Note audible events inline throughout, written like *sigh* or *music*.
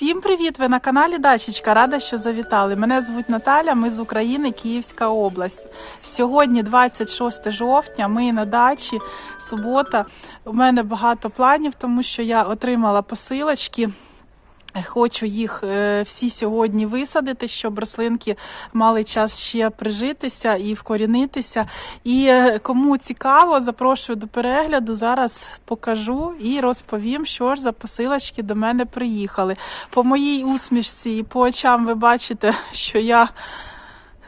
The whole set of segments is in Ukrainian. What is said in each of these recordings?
Всім привіт! Ви на каналі Дачечка. Рада, що завітали. Мене звуть Наталя. Ми з України, Київська область. Сьогодні, 26 жовтня, ми на дачі. Субота. У мене багато планів, тому що я отримала посилочки. Хочу їх е, всі сьогодні висадити, щоб рослинки мали час ще прижитися і вкорінитися. І е, кому цікаво, запрошую до перегляду. Зараз покажу і розповім, що ж за посилочки до мене приїхали. По моїй усмішці і по очам ви бачите, що я.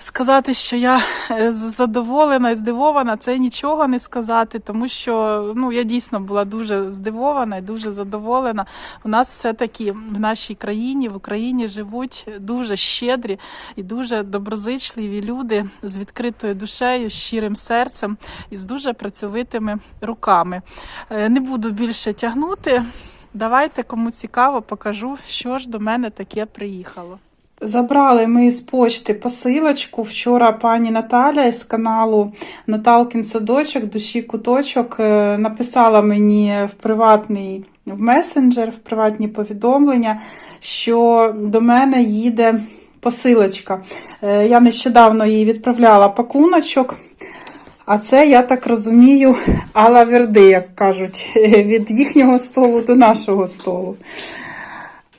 Сказати, що я е, задоволена здивована, це нічого не сказати, тому що ну я дійсно була дуже здивована і дуже задоволена. У нас все-таки в нашій країні, в Україні живуть дуже щедрі і дуже доброзичливі люди з відкритою душею, щирим серцем і з дуже працьовитими руками. Е, Не буду більше тягнути. Давайте, кому цікаво, покажу, що ж до мене таке приїхало. Забрали ми з почти посилочку. Вчора пані Наталя із каналу Наталкін Садочок, душі куточок е, написала мені в приватний в месенджер, в приватні повідомлення, що до мене їде посилочка. Е, Я нещодавно їй відправляла пакуночок. А це, я так розумію, ала верди, як кажуть, *laughs* від їхнього столу до нашого столу.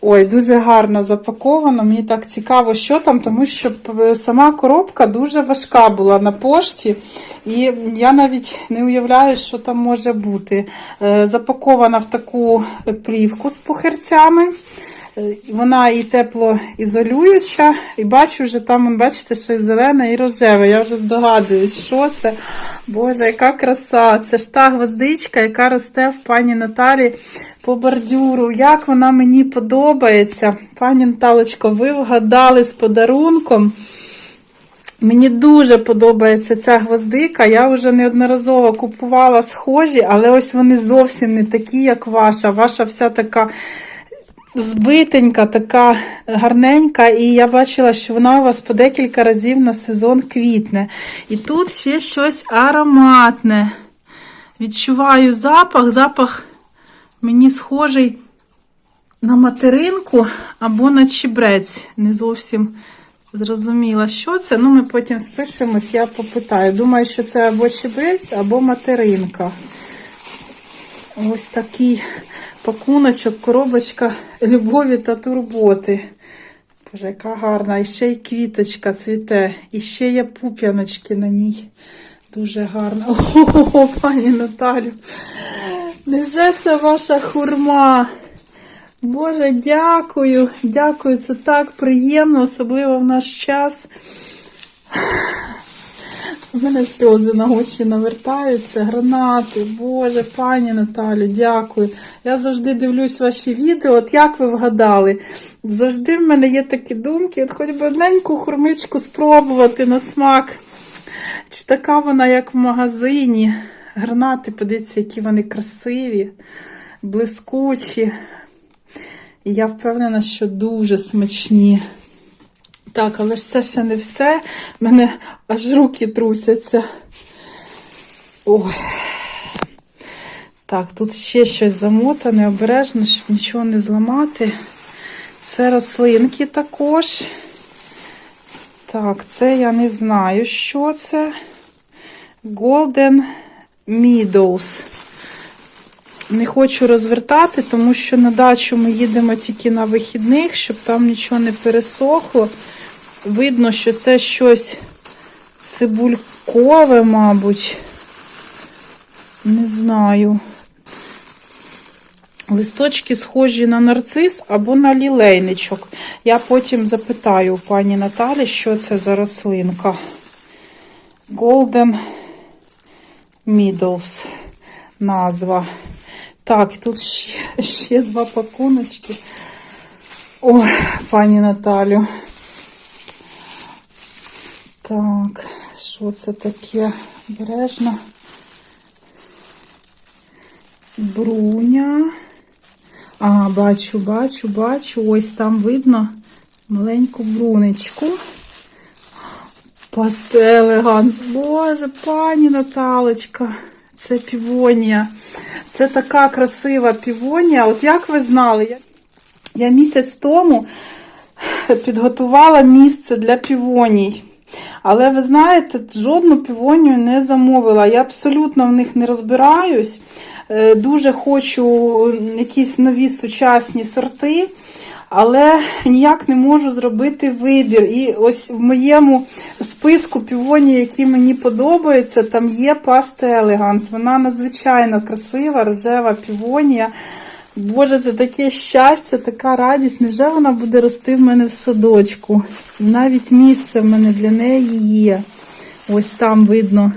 Ой, дуже гарно запаковано. Мені так цікаво, що там, тому що сама коробка дуже важка була на пошті, і я навіть не уявляю, що там може бути. Е, Запакована в таку плівку з пухирцями. Е, Вона і теплоізолююча, і бачу вже там, бачите, щось зелене і рожеве. Я вже здогадуюсь, що це. Боже, яка краса! Це ж та гвоздичка, яка росте в пані Наталі по бордюру. Як вона мені подобається. Пані Наталочко, ви вгадали з подарунком. Мені дуже подобається ця гвоздика. Я вже неодноразово купувала схожі, але ось вони зовсім не такі, як ваша. Ваша вся така збитенька, така гарненька, і я бачила, що вона у вас по декілька разів на сезон квітне. І тут ще щось ароматне. Відчуваю запах, запах мені схожий на материнку або на чебрець. Не зовсім зрозуміла, що це. Ну, ми потім спишемось, я попитаю. Думаю, що це або чебрець, або материнка. Ось такий пакуночок, коробочка любові та турботи. Боже, яка гарна. І ще й квіточка цвіте, і ще є пуп'яночки на ній. Дуже гарна. О, пані Наталю. Невже це ваша хурма? Боже, дякую, дякую, це так приємно, особливо в наш час. У мене сльози на очі навертаються, гранати. Боже, пані Наталю, дякую. Я завжди дивлюсь ваші відео. От як ви вгадали? Завжди в мене є такі думки, от хоч би одненьку хурмичку спробувати на смак. Чи така вона, як в магазині? Гранати, подивіться, які вони красиві, блискучі. І я впевнена, що дуже смачні. Так, але ж це ще не все. В мене аж руки трусяться. Ой. Так, тут ще щось замотане, обережно, щоб нічого не зламати. Це рослинки також. Так, це я не знаю, що це. Golden Meadows. Не хочу розвертати, тому що на дачу ми їдемо тільки на вихідних, щоб там нічого не пересохло. Видно, що це щось цибулькове, мабуть. Не знаю. Листочки схожі на нарцис або на лілейничок. Я потім запитаю у пані Наталі, що це за рослинка. Golden Meadows назва. Так, тут ще, ще два пакуночки. О, пані Наталю. Так, що це таке? Бережно. Бруня. А, бачу, бачу, бачу. Ось там видно маленьку брунечку. Пастелеганс. Боже, пані Наталочка. Це півонія. Це така красива півонія. От як ви знали, Я місяць тому підготувала місце для півоній. Але ви знаєте, жодну півонію не замовила. Я абсолютно в них не розбираюсь. Е, Дуже хочу якісь нові сучасні сорти, але ніяк не можу зробити вибір. І ось в моєму списку півоній, які мені подобаються, там є паста Елеганс. Вона надзвичайно красива, рожева півонія. Боже, це таке щастя, така радість. Невже вона буде рости в мене в садочку? Навіть місце в мене для неї є. Ось там видно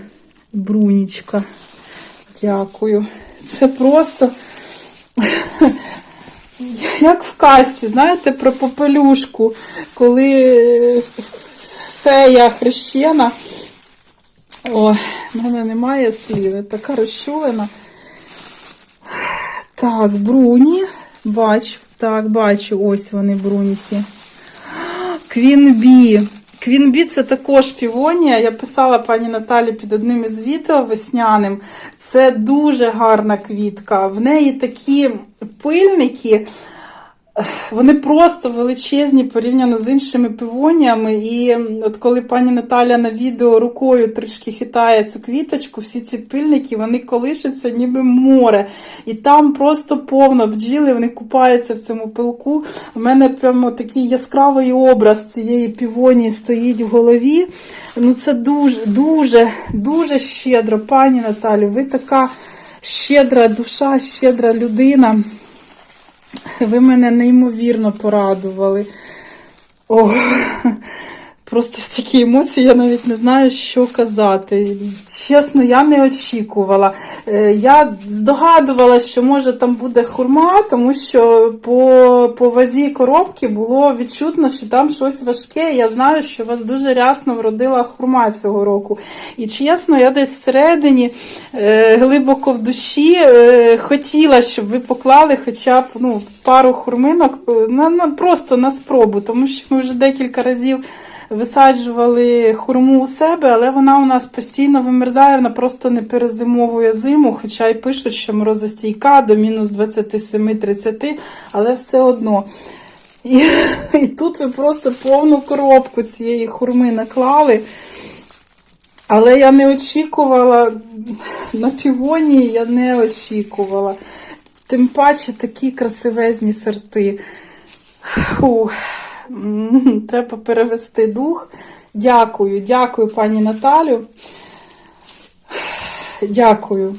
брунічка. Дякую. Це просто як в касті, знаєте, про попелюшку, коли фея хрещена. Ой, в мене немає слів, така розчулена. Так, бруні. Бачу, так, бачу, ось вони бруніки. Квінбі. Квінбі це також півонія. Я писала пані Наталі під одним із відео весняним. Це дуже гарна квітка. В неї такі пильники. Вони просто величезні порівняно з іншими півоніями. І от коли пані Наталя на відео рукою трішки хитає цю квіточку, всі ці пильники вони колишуться ніби море. І там просто повно бджіли, вони купаються в цьому пилку. У мене прямо такий яскравий образ цієї півонії стоїть в голові. Ну це дуже, дуже, дуже щедро, пані Наталю. Ви така щедра душа, щедра людина. Ви мене неймовірно порадували. О, просто стільки емоцій, я навіть не знаю, що казати. Чесно, я не очікувала. Е, Я здогадувалася, що може там буде хурма, тому що по, по вазі коробки було відчутно, що там щось важке. Я знаю, що вас дуже рясно вродила хурма цього року. І чесно, я десь всередині, е, глибоко в душі, е, хотіла, щоб ви поклали хоча б ну, пару хурминок на, на, просто на спробу, тому що ми вже декілька разів висаджували хурму у себе, але вона у нас постійно вимерзає, вона просто не перезимовує зиму, хоча й пишуть, що морозостійка до мінус 27-30, але все одно. І, *laughs* і тут ви просто повну коробку цієї хурми наклали. Але я не очікувала на півонії, я не очікувала. Тим паче такі красивезні сорти. Фу. *laughs* Треба перевести дух. Дякую, дякую, пані Наталю. Дякую.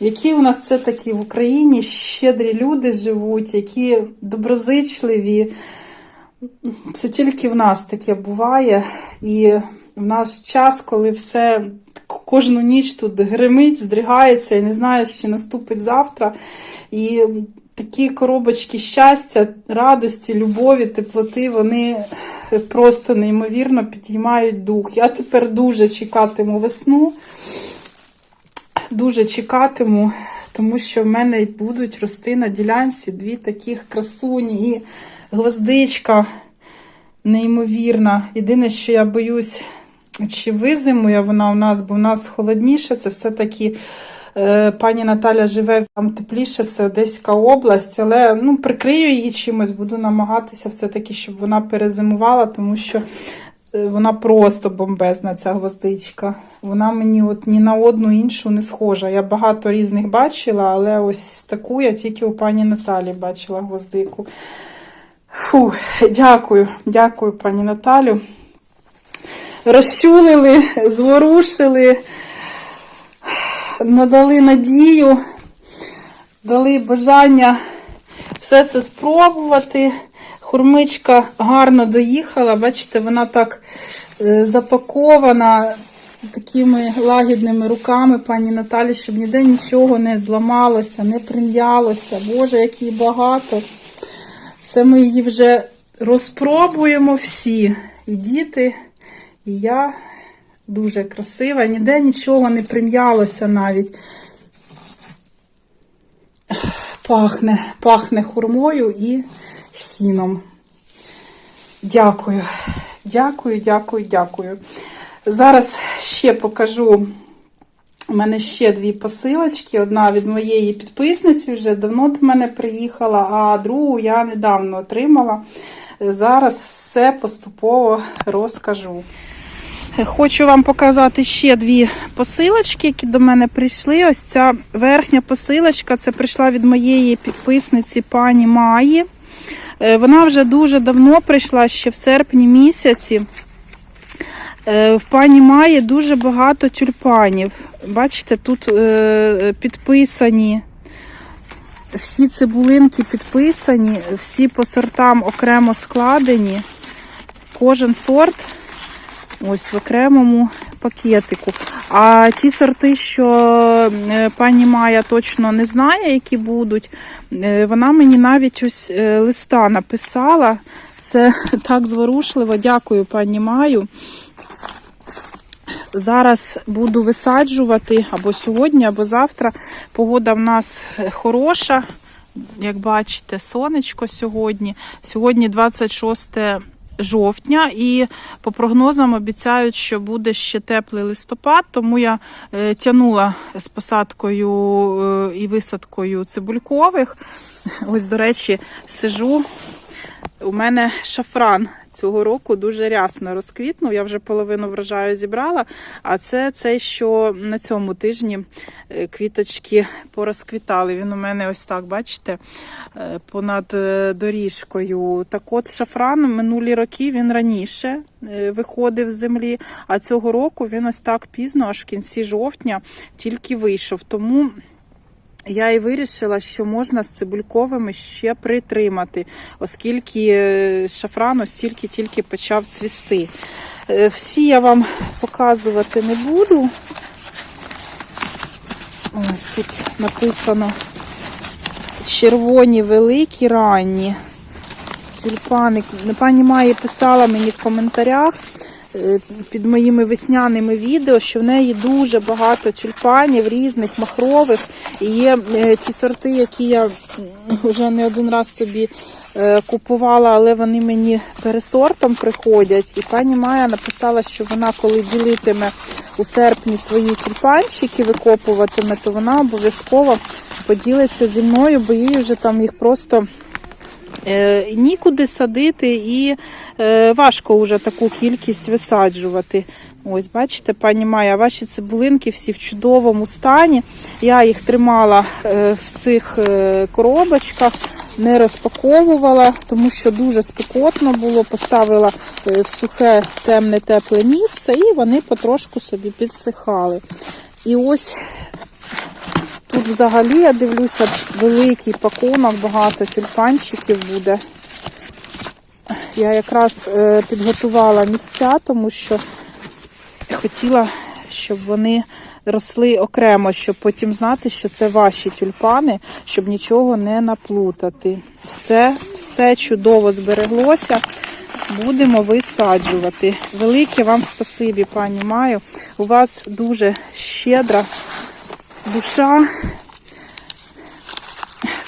Які у нас все таки в Україні щедрі люди живуть, які доброзичливі. Це тільки в нас таке буває. І в наш час, коли все кожну ніч тут гримить, здригається і не знаєш, чи наступить завтра. І такі коробочки щастя, радості, любові, теплоти, вони просто неймовірно підіймають дух. Я тепер дуже чекатиму весну, дуже чекатиму, тому що в мене будуть рости на ділянці дві таких красуні і гвоздичка неймовірна. Єдине, що я боюсь, чи визимує вона у нас, бо в нас холодніше, це все-таки. Е, Пані Наталя живе там тепліше, це Одеська область, але ну, прикрию її чимось, буду намагатися все-таки, щоб вона перезимувала, тому що е, вона просто бомбезна, ця гвоздичка. Вона мені от ні на одну іншу не схожа. Я багато різних бачила, але ось таку я тільки у пані Наталі бачила гвоздику. Фу, дякую, дякую, пані Наталю. Розчулили, зворушили, надали надію, дали бажання все це спробувати. Хурмичка гарно доїхала, бачите, вона так е, запакована такими лагідними руками пані Наталі, щоб ніде нічого не зламалося, не прим'ялося. Боже, як її багато. Це ми її вже розпробуємо всі. І діти, і я дуже красива. Ніде нічого не прим'ялося навіть. Пахне, пахне хурмою і сіном. Дякую. Дякую, дякую, дякую. Зараз ще покажу У мене ще дві посилочки. Одна від моєї підписниці вже давно до мене приїхала, а другу я недавно отримала. Зараз все поступово розкажу. Хочу вам показати ще дві посилочки, які до мене прийшли. Ось ця верхня посилочка це прийшла від моєї підписниці пані Маї. Е, Вона вже дуже давно прийшла, ще в серпні місяці. Е, В пані Маї дуже багато тюльпанів. Бачите, тут е, підписані. Всі цибулинки підписані, всі по сортам окремо складені. Кожен сорт ось в окремому пакетику. А ті сорти, що е, пані Майя точно не знає, які будуть, е, вона мені навіть ось е, листа написала. Це *laughs* так зворушливо. Дякую, пані Маю. Зараз буду висаджувати або сьогодні, або завтра. Погода в нас хороша. Як бачите, сонечко сьогодні. Сьогодні 26 жовтня, і по прогнозам обіцяють, що буде ще теплий листопад, тому я е, тянула з посадкою е, і висадкою цибулькових. Ось, до речі, сижу. У мене шафран цього року дуже рясно розквітнув. Я вже половину врожаю зібрала. А це цей, що на цьому тижні е, квіточки порозквітали. Він у мене ось так, бачите, е, понад е, доріжкою. Так от шафран минулі роки він раніше виходив з землі, а цього року він ось так пізно, аж в кінці жовтня, тільки вийшов. Тому. Я і вирішила, що можна з цибульковими ще притримати, оскільки е, шафран ось тільки-тільки почав цвісти. Е, Всі я вам показувати не буду. Ось тут написано червоні, великі, ранні. Тюльпани. Пані Майя писала мені в коментарях під моїми весняними відео, що в неї дуже багато тюльпанів різних махрових. І є е, ті сорти, які я вже не один раз собі е, купувала, але вони мені пересортом приходять. І пані Майя написала, що вона, коли ділитиме у серпні свої тюльпанчики, викопуватиме, то вона обов'язково поділиться зі мною, бо їй вже там їх просто. Е, нікуди садити і е, важко вже таку кількість висаджувати. Ось, бачите, пані Майя, ваші цибулинки всі в чудовому стані. Я їх тримала е, в цих коробочках, не розпаковувала, тому що дуже спекотно було. Поставила в сухе, темне, тепле місце, і вони потрошку собі підсихали. І ось Тут взагалі я дивлюся великий пакунок, багато тюльпанчиків буде. Я якраз е, підготувала місця, тому що хотіла, щоб вони росли окремо, щоб потім знати, що це ваші тюльпани, щоб нічого не наплутати. Все, все чудово збереглося. Будемо висаджувати. Велике вам спасибі, пані Маю. У вас дуже щедра душа.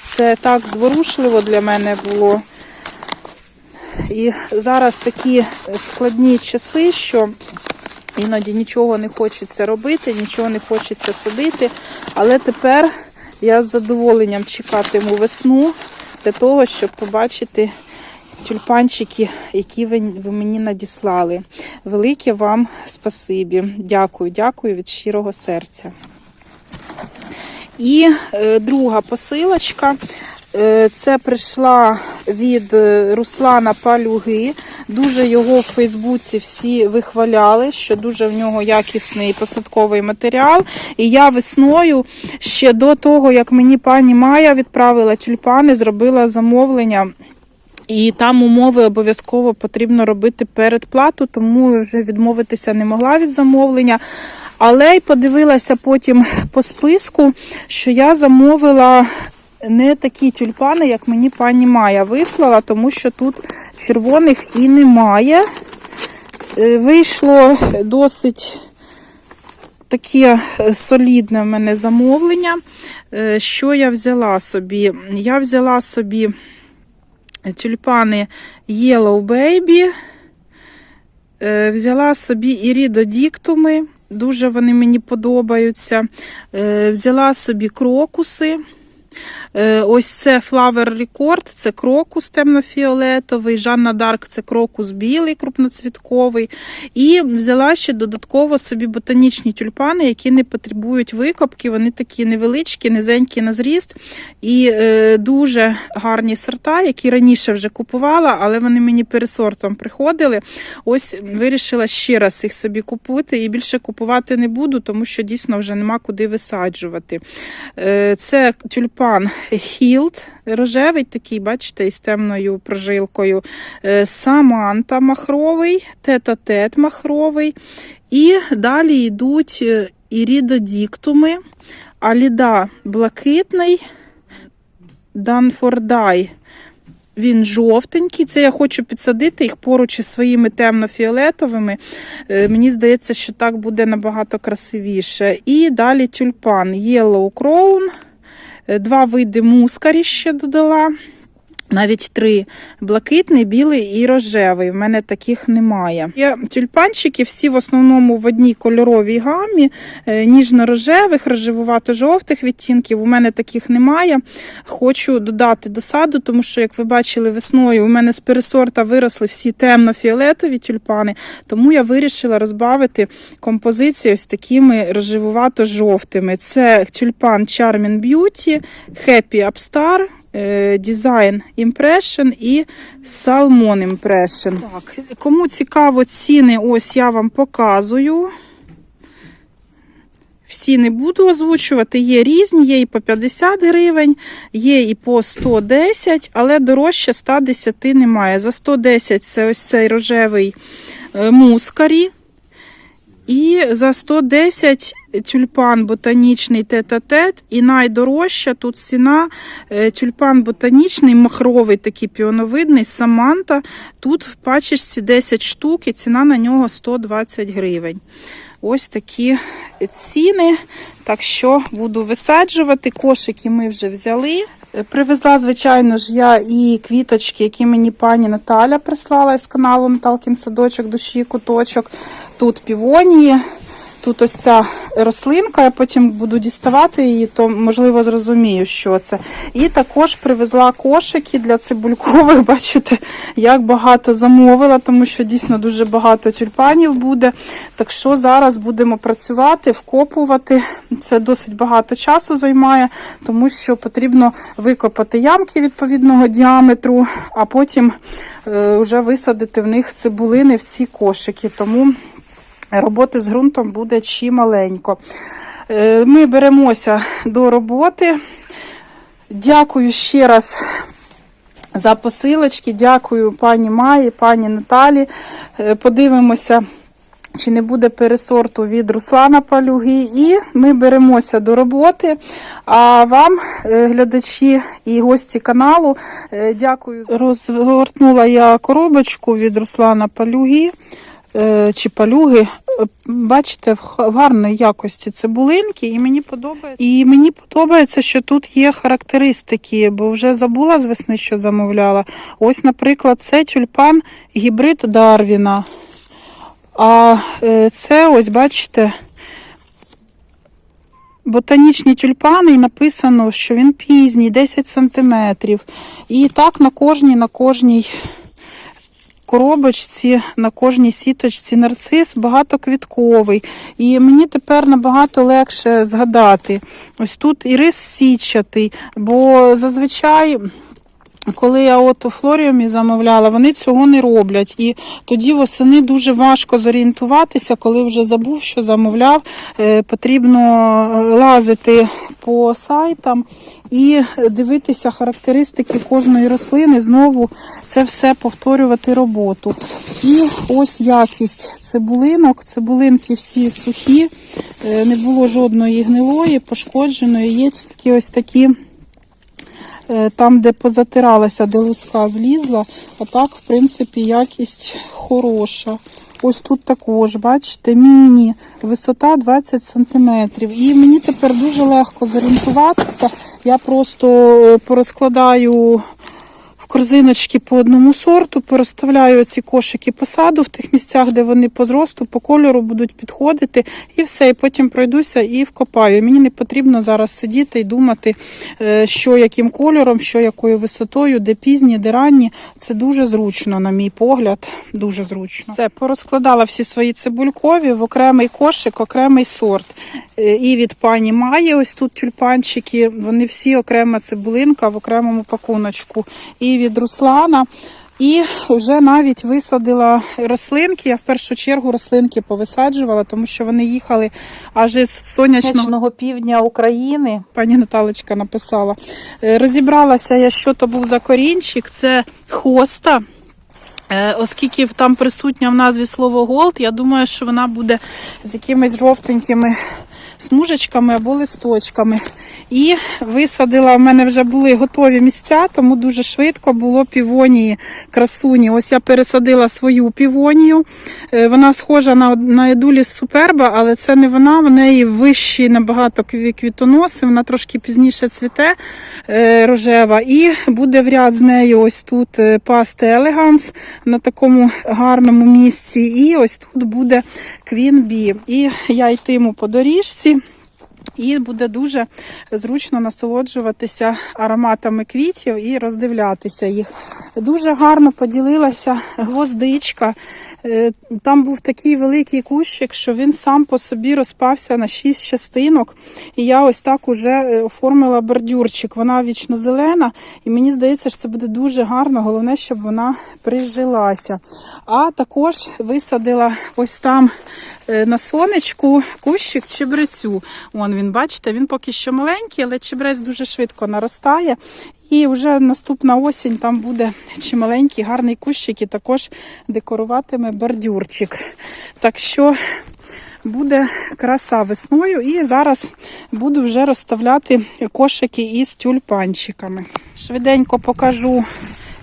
Це так зворушливо для мене було. І зараз такі складні часи, що іноді нічого не хочеться робити, нічого не хочеться садити. Але тепер я з задоволенням чекатиму весну для того, щоб побачити тюльпанчики, які ви, мені надіслали. Велике вам спасибі. Дякую, дякую від щирого серця. І е, друга посилочка. Е, Це прийшла від е, Руслана Палюги. Дуже його в Фейсбуці всі вихваляли, що дуже в нього якісний посадковий матеріал. І я весною ще до того, як мені пані Майя відправила тюльпани, зробила замовлення. І там умови обов'язково потрібно робити передплату, тому вже відмовитися не могла від замовлення. Але й подивилася потім по списку, що я замовила не такі тюльпани, як мені пані Майя вислала, тому що тут червоних і немає. Е, Вийшло досить таке солідне в мене замовлення. Е, Що я взяла собі? Я взяла собі тюльпани Yellow Baby, е, взяла собі ірідодіктуми. Дуже вони мені подобаються. Е, Взяла собі крокуси. Е, Ось це Flower Record, це крокус темнофіолетовий, Жанна Дарк це крокус білий, крупноцвітковий. І взяла ще додатково собі ботанічні тюльпани, які не потребують викопки. Вони такі невеличкі, низенькі на зріст. І е, дуже гарні сорта, які раніше вже купувала, але вони мені пересортом приходили. Ось вирішила ще раз їх собі купити і більше купувати не буду, тому що дійсно вже нема куди висаджувати. Е, Це тюльпан Хілд, рожевий, такий, бачите, із темною прожилкою. Е, Саманта махровий, тета-тет махровий. І далі йдуть е, ірідодіктуми, аліда блакитний, Данфордай. Він жовтенький. Це я хочу підсадити їх поруч із своїми темно-фіолетовими. Е, Мені здається, що так буде набагато красивіше. І далі тюльпан Yellow Crown. Е, Два види мускарі ще додала. Навіть три блакитний, білий і рожевий. В мене таких немає. Є тюльпанчики, всі в основному в одній кольоровій гамі, е, ніжно-рожевих, рожевувато-жовтих відтінків. У мене таких немає. Хочу додати до саду, тому що, як ви бачили, весною у мене з пересорта виросли всі темно-фіолетові тюльпани, тому я вирішила розбавити композицію ось такими рожевувато-жовтими. Це тюльпан Charming Beauty, Happy Upstar, Design Impression і Salmon Impression. Так, кому цікаво ціни, ось я вам показую. Всі не буду озвучувати, є різні, є і по 50 гривень, є і по 110, але дорожче 110 немає. За 110 це ось цей рожевий е, мускарі. І за 110 тюльпан ботанічний тет-а-тет. І найдорожча тут ціна е, тюльпан ботанічний, махровий, такий піоновидний, Саманта. Тут в пачечці 10 штук і ціна на нього 120 гривень. Ось такі ціни. Так що буду висаджувати. Кошики ми вже взяли. Привезла, звичайно ж, я і квіточки, які мені пані Наталя прислала із каналу Наталкін Садочок, душі, куточок. Тут півонії. Тут ось ця рослинка, я потім буду діставати її, то можливо зрозумію, що це. І також привезла кошики для цибулькових. *laughs* Бачите, як багато замовила, тому що дійсно дуже багато тюльпанів буде. Так що зараз будемо працювати, вкопувати. Це досить багато часу займає, тому що потрібно викопати ямки відповідного діаметру, а потім е, вже висадити в них цибулини в ці кошики. Тому роботи з ґрунтом буде чималенько. Е, Ми беремося до роботи. Дякую ще раз за посилочки. Дякую пані Маї, пані Наталі. Е, Подивимося. Чи не буде пересорту від Руслана Палюги, і ми беремося до роботи. А вам, е, глядачі і гості каналу, дякую. Розгортнула я коробочку від Руслана Палюги чи палюги. Е, Бачите, в гарної якості цибулинки, і мені подобається. І мені подобається, що тут є характеристики, бо вже забула з весни, що замовляла. Ось, наприклад, це тюльпан гібрид Дарвіна. А е, це ось, бачите, ботанічні тюльпани, і написано, що він пізній, 10 сантиметрів. І так на кожній, на кожній коробочці, на кожній сіточці нарцис багатоквітковий. І мені тепер набагато легше згадати. Ось тут ірис січатий, бо зазвичай. Коли я от у флоріумі замовляла, вони цього не роблять. І тоді восени дуже важко зорієнтуватися, коли вже забув, що замовляв. Е, Потрібно е, лазити по сайтам і дивитися характеристики кожної рослини. Знову це все повторювати роботу. І ось якість цибулинок. Цибулинки всі сухі, е, не було жодної гнилої, пошкодженої. Є тільки ось такі. Е, там, де позатиралася, де луска злізла, а так, в принципі, якість хороша. Ось тут також, бачите, міні, висота 20 см. І мені тепер дуже легко зорієнтуватися. Я просто е, порозкладаю корзиночки по одному сорту, переставляю ці кошики посаду в тих місцях, де вони по зросту, по кольору будуть підходити, і все. І потім пройдуся і вкопаю. Мені не потрібно зараз сидіти і думати, е, що яким кольором, що якою висотою, де пізні, де ранні. Це дуже зручно, на мій погляд. Дуже зручно. Все, порозкладала всі свої цибулькові в окремий кошик, окремий сорт. Е, І від пані Маї, ось тут тюльпанчики, вони всі окрема цибулинка в окремому пакуночку. І від Руслана. І вже навіть висадила рослинки. Я в першу чергу рослинки повисаджувала, тому що вони їхали аж із сонячного півдня України. Пані Наталочка написала. Е, Розібралася я, що то був за корінчик. Це хоста. Е, Оскільки там присутня в назві слово голд, я думаю, що вона буде з якимись жовтенькими смужечками або листочками. І висадила, в мене вже були готові місця, тому дуже швидко було півонії красуні. Ось я пересадила свою півонію. Е, Вона схожа на, на Едуліс Суперба, але це не вона, в неї вищі набагато квітоноси, вона трошки пізніше цвіте е, рожева. І буде в ряд з нею ось тут е, пасти Елеганс на такому гарному місці. І ось тут буде Bee. І я йтиму по доріжці. І буде дуже зручно насолоджуватися ароматами квітів і роздивлятися їх. Дуже гарно поділилася гвоздичка. Е, Там був такий великий кущик, що він сам по собі розпався на шість частинок. І я ось так уже е, оформила бордюрчик. Вона вічно зелена, і мені здається, що це буде дуже гарно. Головне, щоб вона прижилася. А також висадила ось там е, на сонечку кущик чебрецю. Вон він, бачите, він поки що маленький, але чебрець дуже швидко наростає. І вже наступна осінь там буде чималенький, гарний кущик і також декоруватиме бордюрчик. Так що буде краса весною. І зараз буду вже розставляти кошики із тюльпанчиками. Швиденько покажу.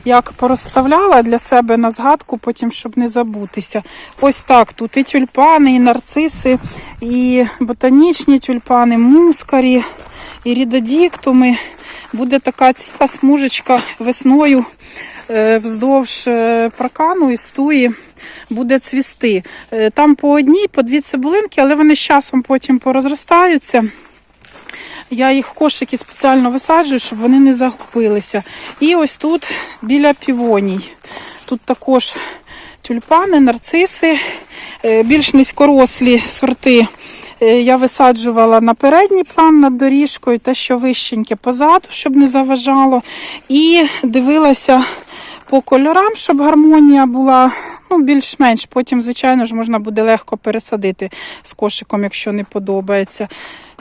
Як порозставляла для себе на згадку, потім щоб не забутися. Ось так тут і тюльпани, і нарциси, і ботанічні тюльпани, мускарі, і рідодіктуми. Буде така ціла смужечка весною е, вздовж е, паркану і стуї буде цвісти. Е, Там по одній, по дві цибулинки, але вони з часом потім порозростаються. Я їх в кошики спеціально висаджую, щоб вони не загубилися. І ось тут біля півоній. Тут також тюльпани, нарциси, е, більш низькорослі сорти. е, Я висаджувала на передній план над доріжкою, те, що вищеньке позаду, щоб не заважало. І дивилася по кольорам, щоб гармонія була ну, більш-менш. Потім, звичайно ж, можна буде легко пересадити з кошиком, якщо не подобається.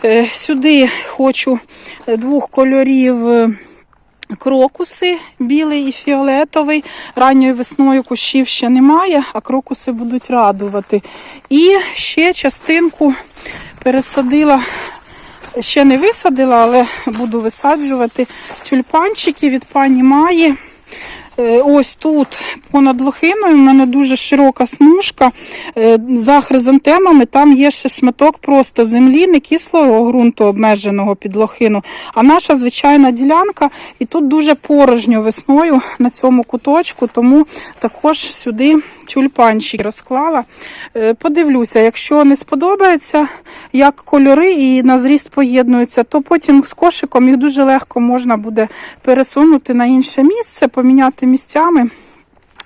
Е, Сюди хочу двох кольорів. е, Крокуси білий і фіолетовий. Ранньою весною кущів ще немає, а крокуси будуть радувати. І ще частинку пересадила, ще не висадила, але буду висаджувати тюльпанчики від пані Маї. Е, Ось тут понад лохиною в мене дуже широка смужка е, за хризантемами. Там є ще шматок просто землі, не кислого ґрунту обмеженого під лохину, а наша звичайна ділянка. І тут дуже порожньо весною на цьому куточку, тому також сюди тюльпанчик розклала. Е, Подивлюся, якщо не сподобається, як кольори і на зріст поєднуються, то потім з кошиком їх дуже легко можна буде пересунути на інше місце, поміняти місцями.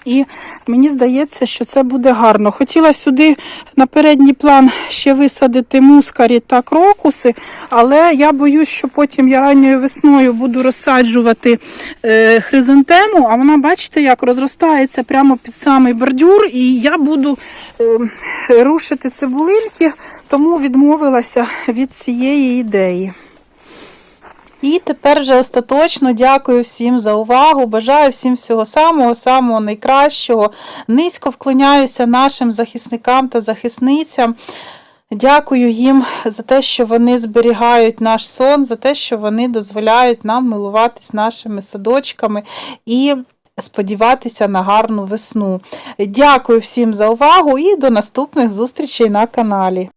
І мені здається, що це буде гарно. Хотіла сюди на передній план ще висадити мускарі та крокуси, але я боюсь, що потім я ранньою весною буду розсаджувати е, хризантему, а вона, бачите, як розростається прямо під самий бордюр, і я буду е, рушити цибулинки, тому відмовилася від цієї ідеї. І тепер вже остаточно дякую всім за увагу. Бажаю всім всього самого, самого найкращого. Низько вклоняюся нашим захисникам та захисницям. Дякую їм за те, що вони зберігають наш сон, за те, що вони дозволяють нам милуватись нашими садочками і сподіватися на гарну весну. Дякую всім за увагу і до наступних зустрічей на каналі.